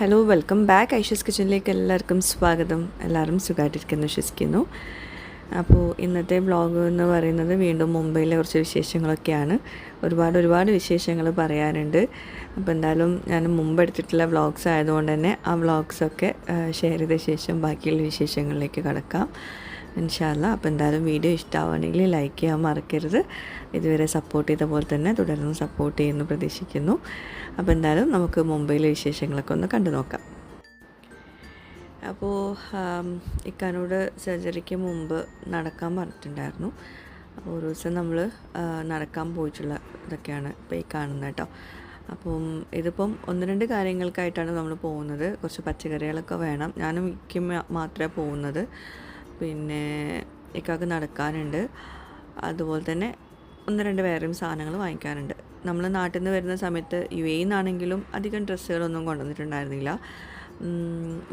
Hello welcome back Aisha's കിച്ചണിലേക്ക് എല്ലാവർക്കും സ്വാഗതം. എല്ലാവരും സുഖമായിട്ടിരിക്കുന്നു വിശ്വസിക്കുന്നു. അപ്പോൾ ഇന്നത്തെ വ്ളോഗ് എന്ന് പറയുന്നത് വീണ്ടും മുംബൈയിലെ കുറച്ച് വിശേഷങ്ങളൊക്കെയാണ്. ഒരുപാട് ഒരുപാട് വിശേഷങ്ങൾ പറയാനുണ്ട്. അപ്പോൾ എന്തായാലും ഞാൻ മുമ്പ് എടുത്തിട്ടുള്ള വ്ളോഗ്സ് ആയതുകൊണ്ട് തന്നെ ആ വ്ളോഗ്സൊക്കെ ഷെയർ ചെയ്ത ശേഷം ബാക്കിയുള്ള വിശേഷങ്ങളിലേക്ക് കടക്കാം. ഇൻഷാല്ല അപ്പോൾ എന്തായാലും വീഡിയോ ഇഷ്ടമാവുകയാണെങ്കിൽ ലൈക്ക് ചെയ്യാൻ മറക്കരുത്. ഇതുവരെ സപ്പോർട്ട് ചെയ്ത പോലെ തന്നെ തുടർന്ന് സപ്പോർട്ട് ചെയ്യുന്നു പ്രതീക്ഷിക്കുന്നു. അപ്പോൾ എന്തായാലും നമുക്ക് മുംബൈയിലെ വിശേഷങ്ങളൊക്കെ ഒന്ന് കണ്ടു നോക്കാം. അപ്പോൾ ഇക്കാനോട് സർജറിക്ക് മുമ്പ് നടക്കാൻ പറഞ്ഞിട്ടുണ്ടായിരുന്നു. അപ്പോൾ ഒരു ദിവസം നമ്മൾ നടക്കാൻ പോയിട്ടുള്ള ഇതൊക്കെയാണ് ഇപ്പോൾ ഈ കാണുന്നത് കേട്ടോ. അപ്പം ഇതിപ്പം ഒന്ന് രണ്ട് കാര്യങ്ങൾക്കായിട്ടാണ് നമ്മൾ പോകുന്നത്. കുറച്ച് പച്ചക്കറികളൊക്കെ വേണം. ഞാനും മിക്ക മാത്രമേ പോകുന്നത്. പിന്നെ ഇക്കാക്ക് നടക്കാനുണ്ട്. അതുപോലെ തന്നെ ഒന്ന് രണ്ട് വേറെയും സാധനങ്ങൾ വാങ്ങിക്കാനുണ്ട്. നമ്മൾ നാട്ടിൽ നിന്ന് വരുന്ന സമയത്ത് യു എയിൽ നിന്നാണെങ്കിലും അധികം ഡ്രസ്സുകളൊന്നും കൊണ്ടുവന്നിട്ടുണ്ടായിരുന്നില്ല.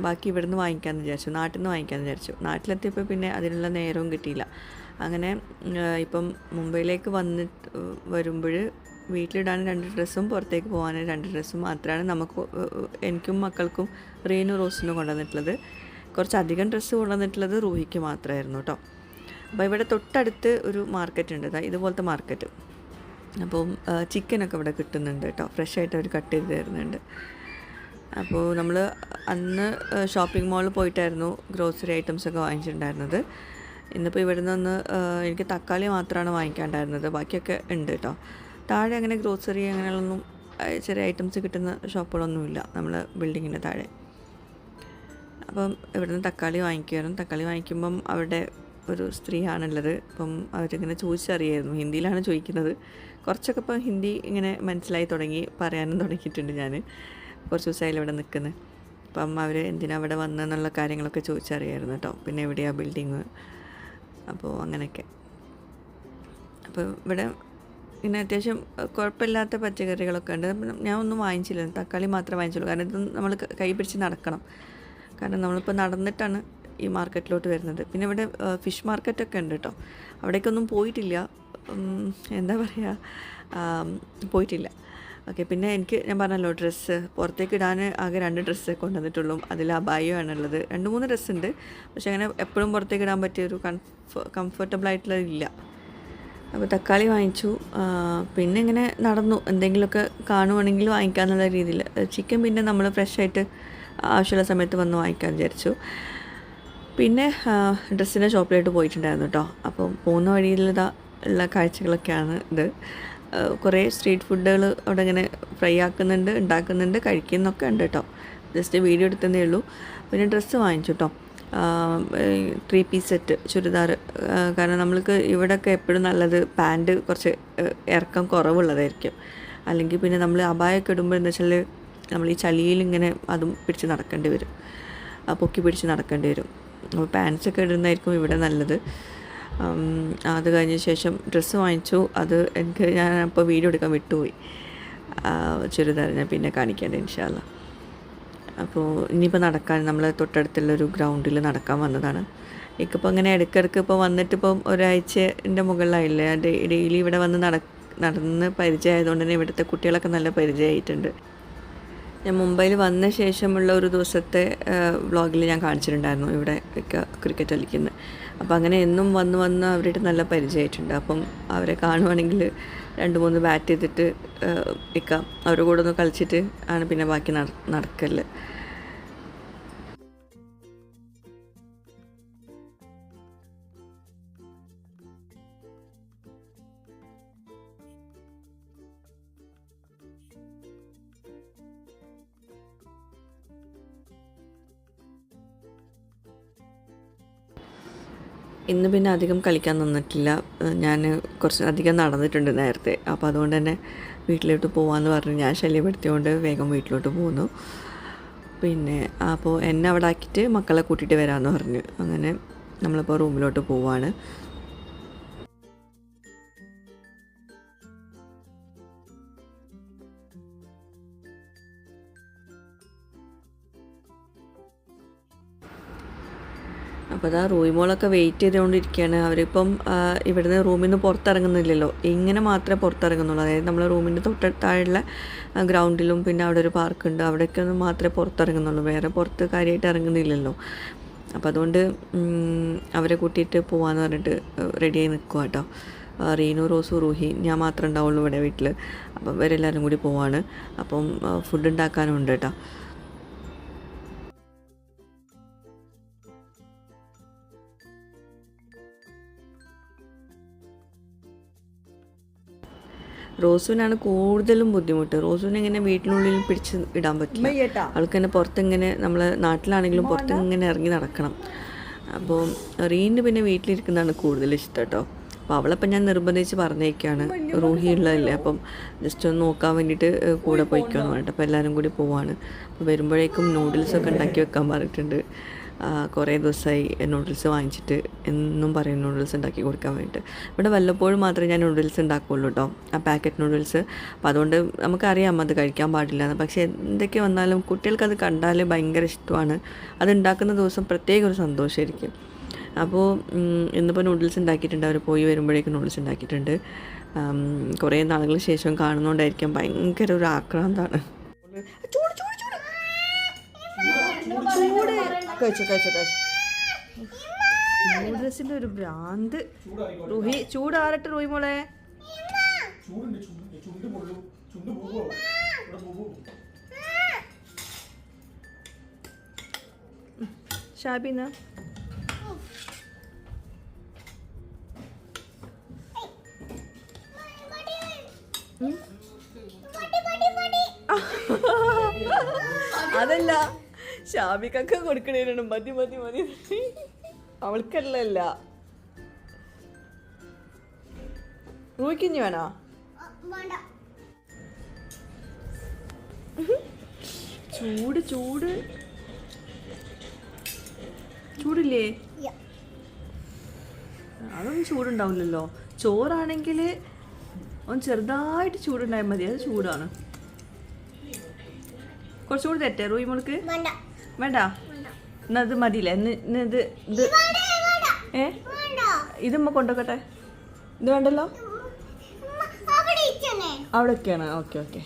ബാക്കി ഇവിടുന്ന് വാങ്ങിക്കാമെന്ന് വിചാരിച്ചു. നാട്ടിൽ നിന്ന് വാങ്ങിക്കാമെന്ന് വിചാരിച്ചു. നാട്ടിലെത്തിയപ്പോൾ പിന്നെ അതിനുള്ള നേരവും കിട്ടിയില്ല. അങ്ങനെ ഇപ്പം മുംബൈയിലേക്ക് വന്നിട്ട് വരുമ്പോൾ വീട്ടിലിടാൻ രണ്ട് ഡ്രസ്സും പുറത്തേക്ക് പോകാൻ രണ്ട് ഡ്രസ്സും മാത്രമാണ് നമുക്ക് എനിക്കും മക്കൾക്കും റീനു റോസിനും കൊണ്ടുവന്നിട്ടുള്ളത്. കുറച്ചധികം ഡ്രസ്സ് കൊണ്ടുവന്നിട്ടുള്ളത് റൂഹിക്ക് മാത്രമായിരുന്നു കേട്ടോ അപ്പോൾ ഇവിടെ തൊട്ടടുത്ത് ഒരു മാർക്കറ്റ് ഉണ്ട്. ഇതാ ഇതുപോലത്തെ മാർക്കറ്റ്. അപ്പം ചിക്കനൊക്കെ ഇവിടെ കിട്ടുന്നുണ്ട് കേട്ടോ. ഫ്രഷ് ആയിട്ട് അവർ കട്ട് ചെയ്ത് തരുന്നുണ്ട്. അപ്പോൾ നമ്മൾ അന്ന് ഷോപ്പിംഗ് മാളിൽ പോയിട്ടായിരുന്നു ഗ്രോസറി ഐറ്റംസ് ഒക്കെ വാങ്ങിച്ചിട്ടുണ്ടായിരുന്നത്. ഇന്നിപ്പോൾ ഇവിടെ നിന്ന് എനിക്ക് തക്കാളി മാത്രമാണ് വാങ്ങിക്കാണ്ടായിരുന്നത്. ബാക്കിയൊക്കെ ഉണ്ട് കേട്ടോ. താഴെ അങ്ങനെ ഗ്രോസറി അങ്ങനെയുള്ളൊന്നും ചെറിയ ഐറ്റംസ് കിട്ടുന്ന ഷോപ്പുകളൊന്നുമില്ല. നമ്മൾ ബിൽഡിങ്ങിന്റെ താഴെ. അപ്പം ഇവിടുന്ന് തക്കാളി വാങ്ങിക്കുമായിരുന്നു തക്കാളി വാങ്ങിക്കുമ്പം അവിടെ ഒരു സ്ത്രീയാണുള്ളത്. അപ്പം അവരിങ്ങനെ ചോദിച്ചറിയായിരുന്നു. ഹിന്ദിയിലാണ് ചോദിക്കുന്നത്. കുറച്ചൊക്കെ ഇപ്പം ഹിന്ദി ഇങ്ങനെ മനസ്സിലായി തുടങ്ങി പറയാനും തുടങ്ങിയിട്ടുണ്ട് ഞാൻ കുറച്ച് ദിവസമായാലും ഇവിടെ നിൽക്കുന്നത് അപ്പം അവർ എന്തിനാ അവിടെ വന്നതെന്നുള്ള കാര്യങ്ങളൊക്കെ ചോദിച്ചറിയായിരുന്നു കേട്ടോ. പിന്നെ എവിടെയാണ് ബിൽഡിങ് അപ്പോൾ അങ്ങനെയൊക്കെ. അപ്പോൾ ഇവിടെ പിന്നെ അത്യാവശ്യം കുഴപ്പമില്ലാത്ത പച്ചക്കറികളൊക്കെ ഉണ്ട്. ഞാൻ ഒന്നും വാങ്ങിച്ചില്ല. തക്കാളി മാത്രമേ വാങ്ങിച്ചുള്ളൂ. കാരണം ഇത് നമ്മൾ കൈ പിടിച്ച് നടക്കണം. കാരണം നമ്മളിപ്പോൾ നടന്നിട്ടാണ് ഈ മാർക്കറ്റിലോട്ട് വരുന്നത്. പിന്നെ ഇവിടെ ഫിഷ് മാർക്കറ്റൊക്കെ ഉണ്ട് കേട്ടോ. അവിടേക്കൊന്നും പോയിട്ടില്ല. എന്താ പറയുക പോയിട്ടില്ല. ഓക്കെ പിന്നെ എനിക്ക് ഞാൻ പറഞ്ഞല്ലോ ഡ്രസ്സ്. പുറത്തേക്ക് ഇടാൻ ആകെ രണ്ട് ഡ്രസ്സ് കൊണ്ടുവന്നിട്ടുള്ളൂ. അതിൽ അബായമാണുള്ളത് രണ്ട് മൂന്ന് ഡ്രസ്സ് ഉണ്ട് പക്ഷെ അങ്ങനെ എപ്പോഴും പുറത്തേക്ക് ഇടാൻ പറ്റിയ ഒരു കംഫ കംഫർട്ടബിൾ ആയിട്ടുള്ള ഇല്ല. അപ്പോൾ തക്കാളി വാങ്ങിച്ചു. പിന്നെ ഇങ്ങനെ നടന്നു. എന്തെങ്കിലുമൊക്കെ കാണുവാണെങ്കിൽ വാങ്ങിക്കാമെന്നുള്ള രീതിയിൽ. ചിക്കൻ പിന്നെ നമ്മൾ ഫ്രഷായിട്ട് ആവശ്യമുള്ള സമയത്ത് വന്ന് വാങ്ങിക്കാൻ വിചാരിച്ചു. പിന്നെ ഡ്രസ്സിന്റെ ഷോപ്പിലായിട്ട് പോയിട്ടുണ്ടായിരുന്നു കേട്ടോ. അപ്പം പോകുന്ന വഴിയിലുള്ള ഉള്ള കാഴ്ചകളൊക്കെയാണ് ഇത്. കുറേ സ്ട്രീറ്റ് ഫുഡുകൾ അവിടെ ഇങ്ങനെ ഫ്രൈ ആക്കുന്നുണ്ട് ഉണ്ടാക്കുന്നുണ്ട് കഴിക്കുന്നൊക്കെ ഉണ്ട് കേട്ടോ. ജസ്റ്റ് വീഡിയോ എടുത്തതേ ഉള്ളൂ. പിന്നെ ഡ്രസ്സ് വാങ്ങിച്ചു കേട്ടോ. Three piece set churidar. കാരണം നമ്മൾക്ക് ഇവിടെയൊക്കെ എപ്പോഴും നല്ലത് പാന്റ് കുറച്ച് ഇറക്കം കുറവുള്ളതായിരിക്കും. അല്ലെങ്കിൽ പിന്നെ നമ്മൾ അപായമൊക്കെ ഇടുമ്പോൾ എന്താ വെച്ചാൽ നമ്മൾ ഈ ചളിയിൽ ഇങ്ങനെ അതും പിടിച്ച് നടക്കേണ്ടി വരും. പൊക്കി പിടിച്ച് നടക്കേണ്ടി വരും. പാൻസൊക്കെ ഇടുന്നതായിരിക്കും ഇവിടെ നല്ലത്. അത് കഴിഞ്ഞ ശേഷം ഡ്രസ്സ് വാങ്ങിച്ചു. അത് എനിക്ക് ഞാൻ അപ്പോൾ വീഡിയോ എടുക്കാൻ വിട്ടുപോയി. ചുരിദാർ ഞാൻ പിന്നെ കാണിക്കേണ്ട ഇൻഷാല്ല അപ്പോൾ ഇനിയിപ്പോൾ നടക്കാൻ നമ്മൾ തൊട്ടടുത്തുള്ളൊരു ഗ്രൗണ്ടിൽ നടക്കാൻ വന്നതാണ്. എനിക്കിപ്പോൾ അങ്ങനെ ഇടയ്ക്കിടയ്ക്ക് ഇപ്പോൾ വന്നിട്ട് ഇപ്പം ഒരാഴ്ചന്റെ മുകളിലായില്ലേ? ഡെയിലി ഇവിടെ വന്ന് നട നടന്ന് പരിചയമായതുകൊണ്ട് തന്നെ ഇവിടുത്തെ കുട്ടികളൊക്കെ നല്ല പരിചയമായിട്ടുണ്ട്. ഞാൻ മുംബൈയിൽ വന്ന ശേഷമുള്ള ഒരു ദിവസത്തെ വ്ളോഗിൽ ഞാൻ കാണിച്ചിട്ടുണ്ടായിരുന്നു ഇവിടെ ക്രിക്കറ്റ് കളിക്കുന്നത് അപ്പോൾ അങ്ങനെ എന്നും വന്ന് വന്ന് അവരുടെ നല്ല പരിചയമായിട്ടുണ്ട്. അപ്പം അവരെ കാണുവാണെങ്കിൽ രണ്ട് മൂന്ന് ബാറ്റ് ചെയ്തിട്ട് വയ്ക്കാം അവരുടെ കൂടെ ഒന്ന് കളിച്ചിട്ട് ആണ് പിന്നെ ബാക്കി നടക്കൽ. ഇന്ന് പിന്നെ അധികം കളിക്കാൻ നിന്നിട്ടില്ല. ഞാൻ കുറച്ച് അധികം നടന്നിട്ടുണ്ട് നേരത്തെ. അപ്പോൾ അതുകൊണ്ട് തന്നെ വീട്ടിലോട്ട് പോകാമെന്ന് പറഞ്ഞ്. ഞാൻ ശല്യപ്പെടുത്തിയോണ്ട് വേഗം വീട്ടിലോട്ട് പോന്നു. പിന്നെ അപ്പോൾ എന്നെ അവിടെ ആക്കിയിട്ട് മക്കളെ കൂട്ടിയിട്ട് വരാമെന്ന് പറഞ്ഞു. അങ്ങനെ നമ്മളിപ്പോൾ റൂമിലോട്ട് പോവാണ്. അപ്പോൾ അതാ റൂമിമോളൊക്കെ വെയിറ്റ് ചെയ്തുകൊണ്ടിരിക്കുകയാണ്. അവരിപ്പം ഇവിടുന്ന് റൂമിൽ നിന്ന് പുറത്തിറങ്ങുന്നില്ലല്ലോ. ഇങ്ങനെ മാത്രമേ പുറത്തിറങ്ങുന്നുള്ളൂ. അതായത് നമ്മൾ റൂമിന്റെ തൊട്ട് താഴെയുള്ള ഗ്രൗണ്ടിലും പിന്നെ അവിടെ ഒരു പാർക്കുണ്ട് അവിടെയൊക്കെ ഒന്ന് മാത്രമേ പുറത്തിറങ്ങുന്നുള്ളൂ. വേറെ പുറത്ത് കാര്യമായിട്ട് ഇറങ്ങുന്നില്ലല്ലോ. അപ്പോൾ അതുകൊണ്ട് അവരെ കൂട്ടിയിട്ട് പോവാന്ന് പറഞ്ഞിട്ട് റെഡിയായി നിൽക്കുക കേട്ടോ റീനു റോസു റൂഹി ഞാൻ മാത്രമേ ഉണ്ടാവുള്ളൂ ഇവിടെ വീട്ടിൽ അപ്പം ഇവരെല്ലാവരും കൂടി പോവാണ്. അപ്പം ഫുഡ് ഉണ്ടാക്കാനും ഉണ്ട് കേട്ടോ റോസുവിനാണ് കൂടുതലും ബുദ്ധിമുട്ട്. റോസുവിനെ ഇങ്ങനെ വീട്ടിനുള്ളിൽ പിടിച്ച് ഇടാൻ പറ്റില്ല. അവൾക്ക് തന്നെ പുറത്തിങ്ങനെ നമ്മൾ നാട്ടിലാണെങ്കിലും പുറത്തിങ്ങനെ ഇറങ്ങി നടക്കണം. അപ്പോൾ റീന് പിന്നെ വീട്ടിലിരിക്കുന്നതാണ് കൂടുതൽ ഇഷ്ടം കേട്ടോ. അപ്പോൾ അവളപ്പം ഞാൻ നിർബന്ധിച്ച് പറഞ്ഞേക്കാണ്. റൂഹി ഉള്ളതല്ലേ അപ്പം ജസ്റ്റ് ഒന്ന് നോക്കാൻ വേണ്ടിയിട്ട് കൂടെ പോയിക്കോന്ന് പറഞ്ഞിട്ട് അപ്പോൾ എല്ലാവരും കൂടി പോവാണ്. അപ്പോൾ വരുമ്പോഴേക്കും നൂഡിൽസൊക്കെ ഉണ്ടാക്കി വെക്കാൻ പറഞ്ഞിട്ടുണ്ട്. കുറേ ദിവസമായി നൂഡിൽസ് വാങ്ങിച്ചിട്ട് എന്നും പറയും നൂഡിൽസ് ഉണ്ടാക്കി കൊടുക്കാൻ വേണ്ടിയിട്ട്. ഇവിടെ വല്ലപ്പോഴും മാത്രമേ ഞാൻ നൂഡിൽസ് ഉണ്ടാക്കുകയുള്ളൂ കേട്ടോ ആ പാക്കറ്റ് നൂഡിൽസ് അപ്പോൾ അതുകൊണ്ട് നമുക്കറിയാം അത് കഴിക്കാൻ പാടില്ല എന്ന്. പക്ഷേ എന്തൊക്കെ വന്നാലും കുട്ടികൾക്ക് അത് കണ്ടാൽ ഭയങ്കര ഇഷ്ടമാണ്. അത് ഉണ്ടാക്കുന്ന ദിവസം പ്രത്യേക ഒരു സന്തോഷമായിരിക്കും അപ്പോൾ ഇന്നിപ്പോൾ നൂഡിൽസ് ഉണ്ടാക്കിയിട്ടുണ്ട്. അവർ പോയി വരുമ്പോഴേക്കും നൂഡിൽസ് ഉണ്ടാക്കിയിട്ടുണ്ട്. കുറേ നാളുകൾ ശേഷം കാണുന്നതുകൊണ്ടായിരിക്കും ഭയങ്കര ഒരു ആക്രാന്താണ്. ചൂട് കഴിച്ചു കഴിച്ചു കഴിച്ചു. നൂഡിൽസിന്റെ ഒരു ഭ്രാന്ത്. റുഹി ചൂടാറട്ടെ റുഹി മോളെ. ഷാബിന അതല്ല. ഷാബിക്കൊക്കെ കൊടുക്കണേനാണ്. മതി മതി മതി. അവൾക്കല്ല റൂയ്ക്കിഞ്ഞ് ചൂട് ചൂട്. ചൂടില്ലേ? അതൊന്നും ചൂടുണ്ടാവില്ലല്ലോ. ചോറാണെങ്കിൽ ഒന്ന് ചെറുതായിട്ട് ചൂടുണ്ടായാൽ മതി. അത് ചൂടാണ്. കുറച്ചുകൂടി തെറ്റേ റൂയി മോൾക്ക്? വേണ്ട. എന്നാ ഇത് മതിയില്ല. ഇന്ന് ഇത് ഇത് ഏ? ഇത് വേണ്ടല്ലോ? അവിടെയൊക്കെയാണ്. Okay okay.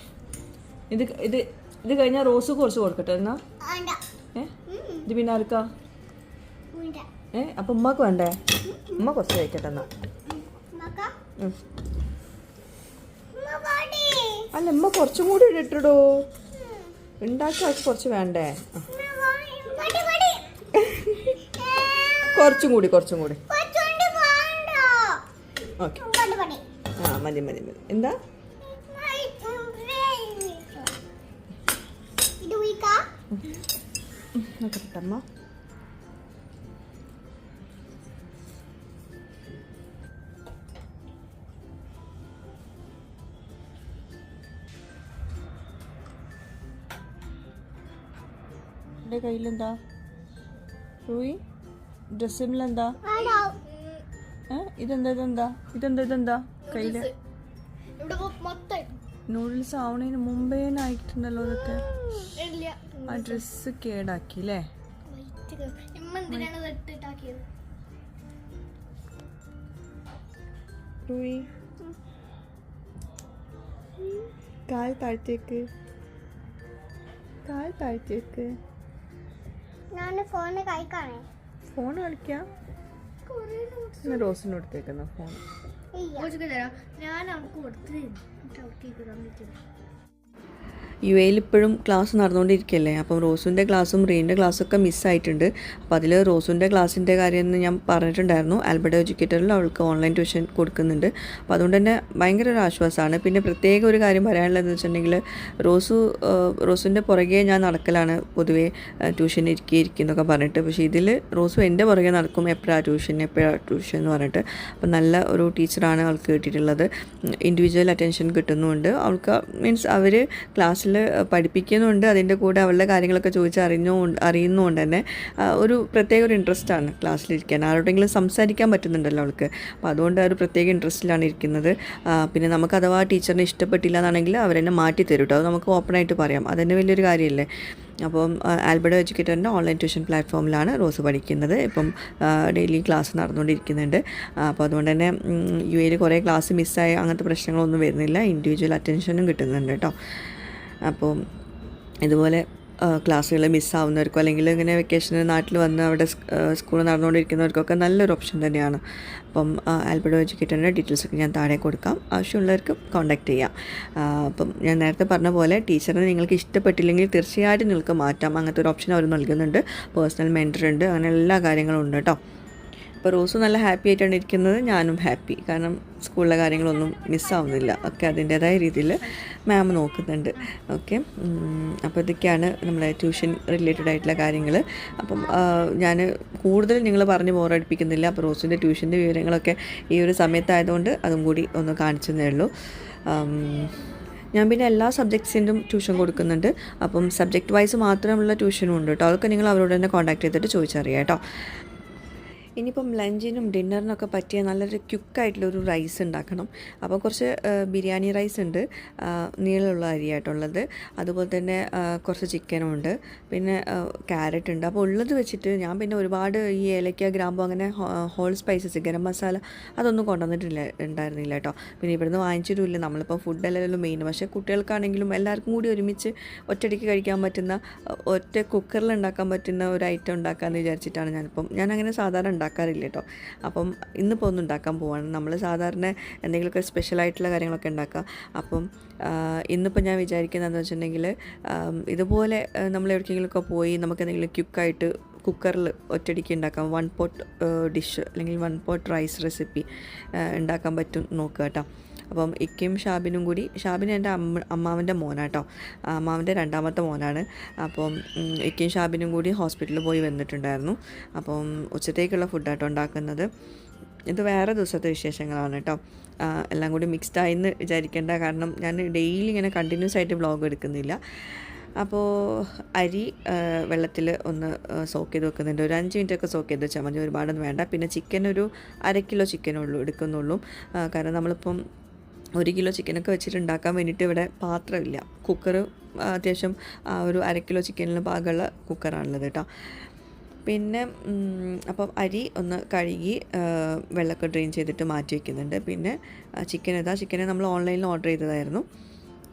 ഇത് ഇത് ഇത് കഴിഞ്ഞാൽ റോസ് കുറച്ച് കൊടുക്കട്ടെ എന്നാ? ഏ? ഇത് പിന്നെ ആർക്കാ? ഏ? അപ്പം ഉമ്മക്ക് വേണ്ടേ? ഉമ്മ കുറച്ച് കഴിക്കട്ടെ എന്നാ. അല്ല ഉമ്മ കുറച്ചും കൂടി ഇട്ടിടോ ഉണ്ടാക്കി കുറച്ച് വേണ്ടേ. കുറച്ചും കൂടി കുറച്ചും കൂടി. ഓക്കെ. ആ മതി മതി മതി. എന്താ? എന്റെ കയ്യിലെന്താ? റൂയി? ഡ്രസ്സിലെന്താ എന്താ ഇതെന്താ ഇതെന്താ? ഇതെന്താ ഇതെന്താ? കയ്യിൽ. നൂഡിൽസ് ആവണതിന് മുമ്പേ ആയിട്ടുണ്ടല്ലോ ഇതൊക്കെ. ആ ഡ്രസ്സ് കേടാക്കി അല്ലേ കാൽ താഴ്ത്തേക്ക് കാൽ താഴ്ത്തേക്ക് ഞാൻ ഫോണ് കഴിക്കാണേ ഫോൺ കളിക്കാം? റോസിന് കൊടുത്തേക്കുന്ന ഫോൺ ഞാൻ അവൾക്ക് കൊടുത്തു അവർക്ക് തന്നിട്ട് യു എയിൽ ഇപ്പോഴും ക്ലാസ് നടന്നുകൊണ്ടിരിക്കുകയല്ലേ? അപ്പം റോസുവിന്റെ ക്ലാസ്സും റീന്റെ ക്ലാസ്സും ഒക്കെ മിസ്സായിട്ടുണ്ട്. അപ്പോൾ അതിൽ റോസുവിന്റെ ക്ലാസ്സിന്റെ കാര്യം ഞാൻ പറഞ്ഞിട്ടുണ്ടായിരുന്നു. ആൽബർട്ട് എഡ്യൂക്കേറ്ററിൽ അവൾക്ക് ഓൺലൈൻ ട്യൂഷൻ കൊടുക്കുന്നുണ്ട്. അപ്പോൾ അതുകൊണ്ട് തന്നെ ഭയങ്കര ഒരു ആശ്വാസമാണ്. പിന്നെ പ്രത്യേക ഒരു കാര്യം പറയാനുള്ളതെന്ന് വെച്ചിട്ടുണ്ടെങ്കിൽ റോസു റോസുവിന്റെ പുറകെ ഞാൻ നടക്കലാണ് പൊതുവേ ട്യൂഷൻ ഇരിക്കുക ഇരിക്കുന്നൊക്കെ പറഞ്ഞിട്ട്. പക്ഷേ ഇതിൽ റോസു എന്റെ പുറകെ നടക്കും എപ്പോഴാണ് ട്യൂഷൻ എപ്പോഴാണ് ട്യൂഷൻ എന്ന് പറഞ്ഞിട്ട്. അപ്പോൾ നല്ല ഒരു ടീച്ചറാണ് അവൾക്ക് കിട്ടിയിട്ടുള്ളത്. ഇൻഡിവിജ്വൽ അറ്റൻഷൻ കിട്ടുന്നുമുണ്ട്. അവൾക്ക് മീൻസ് അവർ ക്ലാസ്സിൽ പഠിപ്പിക്കുന്നുണ്ട്. അതിന്റെ കൂടെ അവളുടെ കാര്യങ്ങളൊക്കെ ചോദിച്ച് അറിഞ്ഞു അറിയുന്നതുകൊണ്ട് തന്നെ ഒരു പ്രത്യേക ഒരു ഇൻട്രസ്റ്റ് ആണ് ക്ലാസ്സിലിരിക്കാൻ. ആരോടെങ്കിലും സംസാരിക്കാൻ പറ്റുന്നുണ്ടല്ലോ അവൾക്ക്. അപ്പോൾ അതുകൊണ്ട് ഒരു പ്രത്യേക ഇൻട്രസ്റ്റിലാണ് ഇരിക്കുന്നത്. പിന്നെ നമുക്ക് അഥവാ ടീച്ചറിനെ ഇഷ്ടപ്പെട്ടില്ല എന്നാണെങ്കിൽ അവരെന്നെ മാറ്റി തരും കേട്ടോ അത് നമുക്ക് ഓപ്പണായിട്ട് പറയാം. അതന്നെ വലിയൊരു കാര്യമല്ലേ അപ്പം ആൽബർട്ടോ എഡ്യൂക്കേറ്ററിന്റെ ഓൺലൈൻ ട്യൂഷൻ പ്ലാറ്റ്ഫോമിലാണ് റോസ് പഠിക്കുന്നത്. ഇപ്പം ഡെയിലി ക്ലാസ് നടന്നുകൊണ്ടിരിക്കുന്നുണ്ട്. അപ്പോൾ അതുകൊണ്ട് തന്നെ യു എയിൽ കുറേ ക്ലാസ് മിസ്സായി അങ്ങനത്തെ പ്രശ്നങ്ങളൊന്നും വരുന്നില്ല. ഇൻഡിവിജ്വൽ അറ്റൻഷനും കിട്ടുന്നുണ്ട് കേട്ടോ അപ്പോൾ ഇതുപോലെ ക്ലാസ്സുകൾ മിസ്സാവുന്നവർക്കോ അല്ലെങ്കിൽ ഇങ്ങനെ വെക്കേഷന് നാട്ടിൽ വന്ന് അവിടെ സ്കൂൾ നടന്നുകൊണ്ടിരിക്കുന്നവർക്കൊക്കെ നല്ലൊരു ഓപ്ഷൻ തന്നെയാണ്. അപ്പം ആൽബർട്ടോ എഡ്യൂക്കേറ്ററിന്റെ ഡീറ്റെയിൽസ് ഒക്കെ ഞാൻ താഴെ കൊടുക്കാം. ആവശ്യമുള്ളവർക്ക് കോൺടാക്റ്റ് ചെയ്യാം. അപ്പം ഞാൻ നേരത്തെ പറഞ്ഞ പോലെ ടീച്ചറിനെ നിങ്ങൾക്ക് ഇഷ്ടപ്പെട്ടില്ലെങ്കിൽ തീർച്ചയായിട്ടും നിങ്ങൾക്ക് മാറ്റാം. അങ്ങനത്തെ ഒരു ഓപ്ഷൻ അവർ നൽകുന്നുണ്ട്. പേഴ്സണൽ മെന്റർ ഉണ്ട്. അങ്ങനെ എല്ലാ കാര്യങ്ങളും ഉണ്ട് കേട്ടോ അപ്പോൾ റോസ് നല്ല ഹാപ്പി ആയിട്ടാണ് ഇരിക്കുന്നത്. ഞാനും ഹാപ്പി. കാരണം സ്കൂളിലെ കാര്യങ്ങളൊന്നും മിസ്സാവുന്നില്ല. ഒക്കെ അതിന്റേതായ രീതിയിൽ മാം നോക്കുന്നുണ്ട്. ഓക്കെ. അപ്പോൾ ഇതൊക്കെയാണ് നമ്മുടെ ട്യൂഷൻ റിലേറ്റഡ് ആയിട്ടുള്ള കാര്യങ്ങൾ. അപ്പം ഞാൻ കൂടുതൽ നിങ്ങൾ പറഞ്ഞ് ബോറടിപ്പിക്കുന്നില്ല അപ്പോൾ റോസിന്റെ ട്യൂഷന്റെ വിവരങ്ങളൊക്കെ ഈ ഒരു സമയത്തായതുകൊണ്ട് അതും കൂടി ഒന്ന് കാണിച്ചതേ ഉള്ളൂ. ഞാൻ പിന്നെ എല്ലാ സബ്ജക്ട്സിന്റെയും ട്യൂഷൻ കൊടുക്കുന്നുണ്ട്. അപ്പം സബ്ജക്റ്റ് വൈസ് മാത്രമുള്ള ട്യൂഷനും ഉണ്ട് കേട്ടോ. അതൊക്കെ നിങ്ങൾ അവരോട് തന്നെ കോൺടാക്ട് ചെയ്തിട്ട് ചോദിച്ചറിയാം കേട്ടോ. ഇനിയിപ്പം ലഞ്ചിനും ഡിന്നറിനൊക്കെ പറ്റിയ നല്ലൊരു ക്യുക്കായിട്ടുള്ളൊരു റൈസ് ഉണ്ടാക്കണം. അപ്പോൾ കുറച്ച് ബിരിയാണി റൈസ് ഉണ്ട്. നീളമുള്ള അരിയായിട്ടുള്ളത്. അതുപോലെ തന്നെ കുറച്ച് ചിക്കനും ഉണ്ട്. പിന്നെ ക്യാരറ്റ് ഉണ്ട്. അപ്പോൾ ഉള്ളത് വെച്ചിട്ട് ഞാൻ പിന്നെ ഒരുപാട് ഈ ഏലക്ക ഗ്രാമ്പു അങ്ങനെ ഹോൾ സ്പൈസസ് ഗരം മസാല അതൊന്നും കൊണ്ടുവന്നിട്ടില്ല ഉണ്ടായിരുന്നില്ല കേട്ടോ. പിന്നെ ഇവിടുന്ന് വാങ്ങിച്ചിട്ടുമില്ല. നമ്മളിപ്പോൾ ഫുഡല്ലല്ലോ മെയിൻ പക്ഷേ കുട്ടികൾക്കാണെങ്കിലും എല്ലാവർക്കും കൂടി ഒരുമിച്ച് ഒറ്റയടിക്ക് കഴിക്കാൻ പറ്റുന്ന ഒറ്റ കുക്കറിൽ ഉണ്ടാക്കാൻ പറ്റുന്ന ഒരു ഐറ്റം ഉണ്ടാക്കാമെന്ന് വിചാരിച്ചിട്ടാണ് ഞാനിപ്പം ഞാൻ അങ്ങനെ സാധാരണ ഉണ്ടാക്കാറില്ല കേട്ടോ അപ്പം ഇന്നിപ്പോൾ ഒന്ന് ഉണ്ടാക്കാൻ പോവാണ്. നമ്മൾ സാധാരണ എന്തെങ്കിലുമൊക്കെ സ്പെഷ്യലായിട്ടുള്ള കാര്യങ്ങളൊക്കെ ഉണ്ടാക്കുക അപ്പം ഇന്നിപ്പോൾ ഞാൻ വിചാരിക്കുന്നതെന്ന് വെച്ചിട്ടുണ്ടെങ്കിൽ ഇതുപോലെ നമ്മൾ എവിടേക്കെങ്കിലുമൊക്കെ പോയി നമുക്ക് എന്തെങ്കിലും ക്യുക്കായിട്ട് കുക്കറിൽ ഒറ്റടിക്ക് ഉണ്ടാക്കാം. വൺ പോട്ട് ഡിഷ് അല്ലെങ്കിൽ വൺ പോട്ട് റൈസ് റെസിപ്പി ഉണ്ടാക്കാൻ പറ്റും നോക്കുക കേട്ടോ. അപ്പം ഇക്കയും ഷാബിനും കൂടി ഷാബിൻ എന്റെ അമ്മ അമ്മാവന്റെ മോനാട്ടോ. അമ്മാവന്റെ രണ്ടാമത്തെ മോനാണ്. അപ്പം ഇക്കയും ഷാബിനും കൂടി ഹോസ്പിറ്റലിൽ പോയി വന്നിട്ടുണ്ടായിരുന്നു. അപ്പം ഉച്ചത്തേക്കുള്ള ഫുഡാട്ടോ ഉണ്ടാക്കുന്നത്. ഇത് വേറെ ദിവസത്തെ വിശേഷങ്ങളാണ് കേട്ടോ. എല്ലാം കൂടി മിക്സ്ഡ് എന്ന് വിചാരിക്കേണ്ട കാരണം ഞാൻ ഡെയിലി ഇങ്ങനെ കണ്ടിന്യൂസ് ആയിട്ട് വ്ളോഗ് എടുക്കുന്നില്ല. അപ്പോൾ അരി വെള്ളത്തിൽ ഒന്ന് സോക്ക് ചെയ്ത് വെക്കുന്നുണ്ട്. ഒരു അഞ്ച് മിനിറ്റ് ഒക്കെ സോക്ക് ചെയ്ത് വെച്ചാൽ മതി. ഒരുപാടൊന്നും വേണ്ട. പിന്നെ ചിക്കൻ ഒരു അര കിലോ ചിക്കനുള്ളൂ എടുക്കുന്നുള്ളൂ. കാരണം നമ്മളിപ്പം ഒരു കിലോ ചിക്കനൊക്കെ വെച്ചിട്ട് ഉണ്ടാക്കാൻ വേണ്ടിയിട്ട് ഇവിടെ പാത്രമില്ല. കുക്കർ അത്യാവശ്യം ഒരു അര കിലോ ചിക്കനിന് പാകമുള്ള കുക്കറാണുള്ളത് കേട്ടോ. പിന്നെ അപ്പം അരി ഒന്ന് കഴുകി വെള്ളമൊക്കെ ഡ്രെയിൻ ചെയ്തിട്ട് മാറ്റി വയ്ക്കുന്നുണ്ട് പിന്നെ ചിക്കൻ ഇതാ ചിക്കനെ നമ്മൾ ഓൺലൈനിൽ ഓർഡർ ചെയ്തതായിരുന്നു.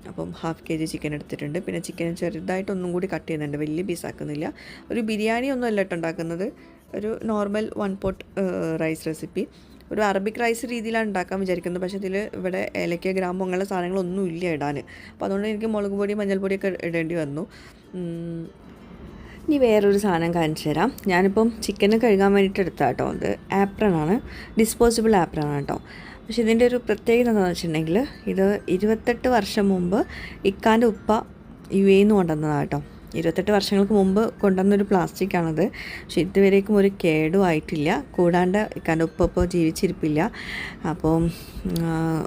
അപ്പം ഹാഫ് കെ ജി ചിക്കൻ എടുത്തിട്ടുണ്ട്. പിന്നെ ചിക്കൻ ചെറുതായിട്ട് ഒന്നും കൂടി കട്ട് ചെയ്യുന്നുണ്ട്. വലിയ പീസ് ആക്കുന്നില്ല. ഒരു ബിരിയാണി ഒന്നും അല്ല ഉണ്ടാക്കുന്നത്. ഒരു normal one pot rice recipe ഒരു അറബിക് റൈസ് രീതിയിലാണ് ഉണ്ടാക്കാൻ വിചാരിക്കുന്നത്. പക്ഷേ ഇതിൽ ഇവിടെ ഏലക്ക ഗ്രാമ്പ് അങ്ങനെയുള്ള സാധനങ്ങളൊന്നും ഇല്ല ഇടാൻ അപ്പോൾ അതുകൊണ്ട് എനിക്ക് മുളക് പൊടി മഞ്ഞൾപ്പൊടിയൊക്കെ ഇടേണ്ടി വന്നു. ഇനി വേറൊരു സാധനം കാണിച്ചു തരാം. ഞാനിപ്പം ചിക്കന് കഴുകാൻ വേണ്ടിയിട്ട് എടുത്ത കേട്ടോ ഇത് ആപ്രണാണ് ഡിസ്പോസിബിൾ ആപ്രണാണ് കേട്ടോ. പക്ഷേ ഇതിന്റെ ഒരു പ്രത്യേകത എന്താണെന്ന് വെച്ചിട്ടുണ്ടെങ്കിൽ ഇത് ഇരുപത്തെട്ട് വർഷം മുമ്പ് ഇക്കാന്റെ ഉപ്പ യു എയിൽ നിന്ന് കൊണ്ടുവന്നതാണ് കേട്ടോ. ഇരുപത്തെട്ട് വർഷങ്ങൾക്ക് മുമ്പ് കൊണ്ടുവന്നൊരു പ്ലാസ്റ്റിക്കാണത്. പക്ഷെ ഇതുവരേക്കും ഒരു കേടും ആയിട്ടില്ല. കൂടാണ്ട് കനുപ്പപ്പോൾ ജീവിച്ചിരിപ്പില്ല. അപ്പോൾ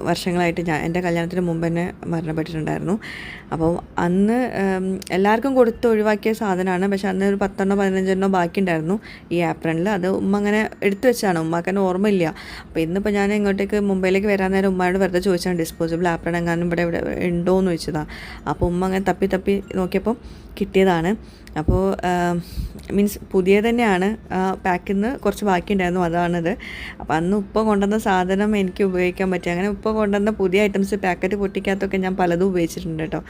വർഷങ്ങളായിട്ട് ഞാൻ എന്റെ കല്യാണത്തിന് മുമ്പ് തന്നെ മരണപ്പെട്ടിട്ടുണ്ടായിരുന്നു. അപ്പോൾ അന്ന് എല്ലാവർക്കും കൊടുത്ത് ഒഴിവാക്കിയ സാധനമാണ്. പക്ഷെ അന്ന് ഒരു പത്തെണ്ണോ പതിനഞ്ചെണ്ണോ ബാക്കിയുണ്ടായിരുന്നു ഈ ആപ്രണിൽ. അത് ഉമ്മ അങ്ങനെ എടുത്തു വെച്ചാണ്. ഉമ്മക്ക് തന്നെ ഓർമ്മയില്ല. അപ്പോൾ ഇന്നിപ്പോൾ ഞാൻ ഇങ്ങോട്ടേക്ക് മുംബൈയിലേക്ക് വരാൻ നേരം ഉമ്മയോട് വെറുതെ ചോദിച്ചാണ് ഡിസ്പോസിബിൾ ആപ്രൺ എങ്ങാനും ഇവിടെ ഇവിടെ ഉണ്ടോ എന്ന് ചോദിച്ചതാണ് അപ്പോൾ ഉമ്മ അങ്ങനെ തപ്പി തപ്പി നോക്കിയപ്പോൾ കിട്ടിയതാണ്. അപ്പോൾ മീൻസ് പുതിയ തന്നെയാണ് പാക്കിൽ നിന്ന് കുറച്ച് ബാക്കിയുണ്ടായിരുന്നു അതാണിത്. അപ്പോൾ അന്ന് ഉപ്പ കൊണ്ടുവന്ന സാധനം എനിക്ക് ഉപയോഗിക്കാൻ പറ്റി. അങ്ങനെ ഉപ്പ കൊണ്ടുവന്ന പുതിയ ഐറ്റംസ് പാക്കറ്റ് പൊട്ടിക്കാത്തൊക്കെ ഞാൻ പലതും ഉപയോഗിച്ചിട്ടുണ്ട് കേട്ടോ.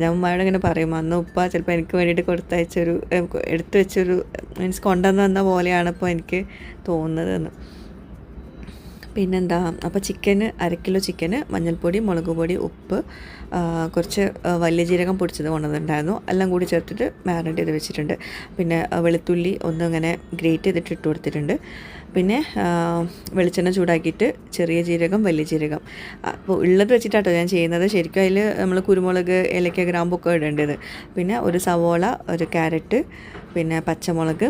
ഞാൻ ഉമ്മയോട് ഇങ്ങനെ പറയും അന്ന് ഉപ്പ ചിലപ്പോൾ എനിക്ക് വേണ്ടിയിട്ട് കൊടുത്തയച്ചൊരു എടുത്തു വെച്ചൊരു മീൻസ് കൊണ്ടുവന്ന് വന്ന പോലെയാണ് ഇപ്പോൾ എനിക്ക് തോന്നുന്നതെന്ന്. പിന്നെന്താ അപ്പോൾ ചിക്കന് അര കിലോ ചിക്കന് മഞ്ഞൾപ്പൊടി മുളക് പൊടി ഉപ്പ് കുറച്ച് വലിയ ജീരകം പൊടിച്ചത് കൊണ്ടുവന്നിട്ടുണ്ടായിരുന്നു. എല്ലാം കൂടി ചേർത്തിട്ട് മാരിനേറ്റ് ചെയ്ത് വെച്ചിട്ടുണ്ട്. പിന്നെ വെളുത്തുള്ളി ഒന്ന് ഇങ്ങനെ ഗ്രേറ്റ് ചെയ്തിട്ട് ഇട്ട് കൊടുത്തിട്ടുണ്ട്. പിന്നെ വെളിച്ചെണ്ണ ചൂടാക്കിയിട്ട് ചെറിയ ജീരകം വലിയ ജീരകം. അപ്പോൾ ഉള്ളത് വെച്ചിട്ടാട്ടോ ഞാൻ ചെയ്യുന്നത്. ശരിക്കും അതിൽ നമ്മൾ കുരുമുളക് ഏലക്ക ഗ്രാമ്പൊക്കെ ഇടേണ്ടത്. പിന്നെ ഒരു സവോള ഒരു ക്യാരറ്റ് പിന്നെ പച്ചമുളക്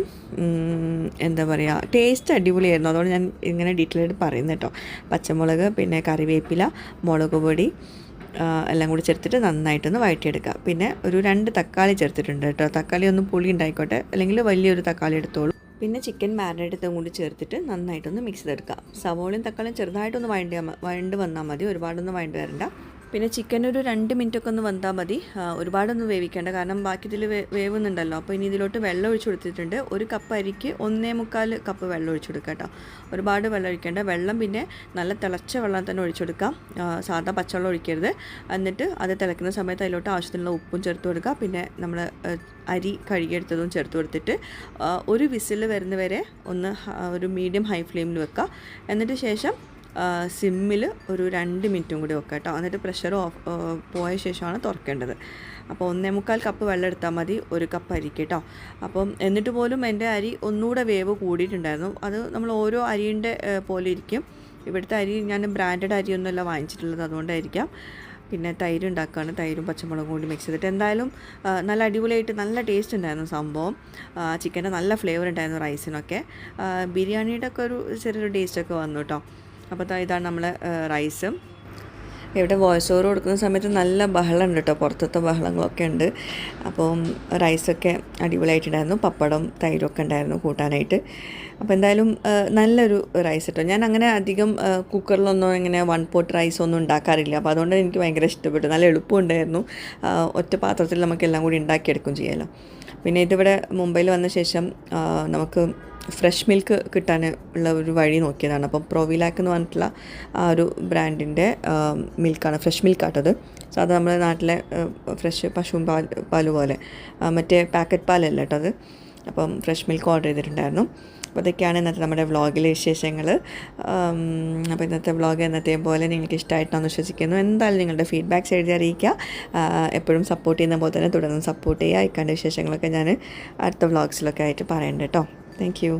എന്താ പറയുക ടേസ്റ്റ് അടിപൊളിയായിരുന്നു. അതുകൊണ്ട് ഞാൻ ഇങ്ങനെ ഡീറ്റെയിൽ ആയിട്ട് പറയുന്നത് കേട്ടോ പച്ചമുളക് പിന്നെ കറിവേപ്പില മുളക് പൊടി എല്ലാം കൂടി ചേർത്തിട്ട് നന്നായിട്ടൊന്ന് വഴറ്റിയെടുക്കുക പിന്നെ ഒരു രണ്ട് തക്കാളി ചേർത്തിട്ടുണ്ട് കേട്ടോ. തക്കാളി ഒന്ന് പുളി ഉണ്ടായിക്കോട്ടെ. അല്ലെങ്കിൽ വലിയൊരു തക്കാളി എടുത്തോളൂ. പിന്നെ ചിക്കൻ മാരിനേറ്റത്തും കൂടി ചേർത്തിട്ട് നന്നായിട്ടൊന്ന് മിക്സ് ചെയ്തെടുക്കുക സവോളയും തക്കാളിയും ചെറുതായിട്ടൊന്ന് വഴണ്ടി വഴണ്ട് വന്നാൽ മതി. ഒരുപാടൊന്നും വഴണ്ട് വരണ്ട. പിന്നെ ചിക്കൻ ഒരു രണ്ട് മിനിറ്റ് ഒക്കെ ഒന്ന് വന്നാൽ മതി. ഒരുപാടൊന്നും വേവിക്കേണ്ട. കാരണം ബാക്കി ഇതിൽ വേവുന്നുണ്ടല്ലോ. അപ്പോൾ ഇനി ഇതിലോട്ട് വെള്ളം ഒഴിച്ചു കൊടുത്തിട്ടുണ്ട്. ഒരു കപ്പ് അരിക്ക് ഒന്നേ മുക്കാൽ കപ്പ് വെള്ളം ഒഴിച്ചു കൊടുക്കുക കേട്ടോ. ഒരുപാട് വെള്ളം ഒഴിക്കേണ്ട. വെള്ളം പിന്നെ നല്ല തിളച്ച വെള്ളം തന്നെ ഒഴിച്ചു കൊടുക്കാം. ആ, സാധാ പച്ചവെള്ളം ഒഴിക്കരുത്. എന്നിട്ട് അത് തിളക്കുന്ന സമയത്ത് അതിലോട്ട് ആവശ്യത്തിനുള്ള ഉപ്പും ചേർത്ത് കൊടുക്കുക. പിന്നെ നമ്മൾ അരി കഴുകിയെടുത്തതും ചേർത്ത് കൊടുത്തിട്ട് ഒരു വിസിൽ വരുന്നവരെ ഒന്ന് ഒരു മീഡിയം ഹൈ ഫ്ലെയിമിൽ വെക്കുക. എന്നിട്ട് ശേഷം സിമ്മിൽ ഒരു രണ്ട് മിനിറ്റും കൂടി വെക്കുക കേട്ടോ. എന്നിട്ട് പ്രഷർ ഓഫ് പോയ ശേഷമാണ് തുറക്കേണ്ടത്. അപ്പോൾ ഒന്നേ മുക്കാൽ കപ്പ് വെള്ളം എടുത്താൽ മതി ഒരു കപ്പ് അരി കേട്ടോ. അപ്പം എന്നിട്ട് പോലും എന്റെ അരി ഒന്നുകൂടെ വേവ് കൂടിയിട്ടുണ്ടായിരുന്നു. അത് നമ്മൾ ഓരോ അരിന്റെ പോലെ ഇരിക്കും. ഇവിടുത്തെ അരി ഞാൻ ബ്രാൻഡഡ് അരിയൊന്നുമല്ല വാങ്ങിച്ചിട്ടുള്ളത് അതുകൊണ്ടായിരിക്കാം. പിന്നെ തൈര് ഉണ്ടാക്കുകയാണ്. തൈരും പച്ചമുളകും കൂടി മിക്സ് ചെയ്തിട്ട്. എന്തായാലും നല്ല അടിപൊളിയായിട്ട് നല്ല ടേസ്റ്റ് ഉണ്ടായിരുന്നു സംഭവം. ചിക്കന്റെ നല്ല ഫ്ലേവർ ഉണ്ടായിരുന്നു റൈസിനൊക്കെ ബിരിയാണിയുടെ ഒക്കെ ഒരു ചെറിയൊരു ടേസ്റ്റൊക്കെ വന്നു കേട്ടോ. അപ്പോൾ ഇതാണ് നമ്മളെ റൈസും. ഇവിടെ വോയിസ് ഓവർ കൊടുക്കുന്ന സമയത്ത് നല്ല ബഹളം ഉണ്ട് കേട്ടോ. പുറത്തത്തെ ബഹളങ്ങളൊക്കെ ഉണ്ട്. അപ്പം റൈസൊക്കെ അടിപൊളിയായിട്ടുണ്ടായിരുന്നു. പപ്പടം തൈരൊക്കെ ഉണ്ടായിരുന്നു കൂട്ടാനായിട്ട്. അപ്പോൾ എന്തായാലും നല്ലൊരു റൈസ് കേട്ടോ. ഞാൻ അങ്ങനെ അധികം കുക്കറിലൊന്നും ഇങ്ങനെ വൺ പോട്ട് റൈസ് ഒന്നും ഉണ്ടാക്കാറില്ല. അപ്പോൾ അതുകൊണ്ട് എനിക്ക് ഭയങ്കര ഇഷ്ടപ്പെട്ടു. നല്ല എളുപ്പമുണ്ടായിരുന്നു ഉണ്ടായിരുന്നു. ഒറ്റ പാത്രത്തിൽ നമുക്ക് എല്ലാം കൂടി ഉണ്ടാക്കിയെടുക്കും ചെയ്യാമല്ലോ പിന്നെ ഇതിവിടെ മുംബൈയിൽ വന്ന ശേഷം നമുക്ക് ഫ്രഷ് മിൽക്ക് കിട്ടാൻ ഉള്ള ഒരു വഴി നോക്കിയതാണ്. അപ്പം പ്രോവിലാക്ക് എന്ന് പറഞ്ഞിട്ടുള്ള ആ ഒരു ബ്രാൻഡിന്റെ മിൽക്കാണ്. ഫ്രഷ് മിൽക്കാട്ടോ അത്. സാധാരണ നമ്മുടെ നാട്ടിലെ ഫ്രഷ് പശുവും പാൽ പാൽ പോലെ. മറ്റേ പാക്കറ്റ് പാലല്ല കേട്ടോ അത്. അപ്പം ഫ്രഷ് മിൽക്ക് ഓർഡർ ചെയ്തിട്ടുണ്ടായിരുന്നു. അപ്പോൾ ഇതൊക്കെയാണ് ഇന്നത്തെ നമ്മുടെ വ്ളോഗിലെ വിശേഷങ്ങൾ അപ്പോൾ ഇന്നത്തെ വ്ളോഗ് എന്നത്തെയും പോലെ നിങ്ങൾക്ക് ഇഷ്ടമായിട്ടാണെന്ന് വിശ്വസിക്കുന്നു. എന്തായാലും നിങ്ങളുടെ ഫീഡ്ബാക്ക്സ് എഴുതി അറിയിക്കുക. എപ്പോഴും സപ്പോർട്ട് ചെയ്യുന്ന പോലെ തന്നെ തുടർന്ന് സപ്പോർട്ട് ചെയ്യുക. ഇക്കാന്റെ വിശേഷങ്ങളൊക്കെ ഞാൻ അടുത്ത വ്ളോഗ്സിലൊക്കെ ആയിട്ട് പറയണ്ട കേട്ടോ. Thank you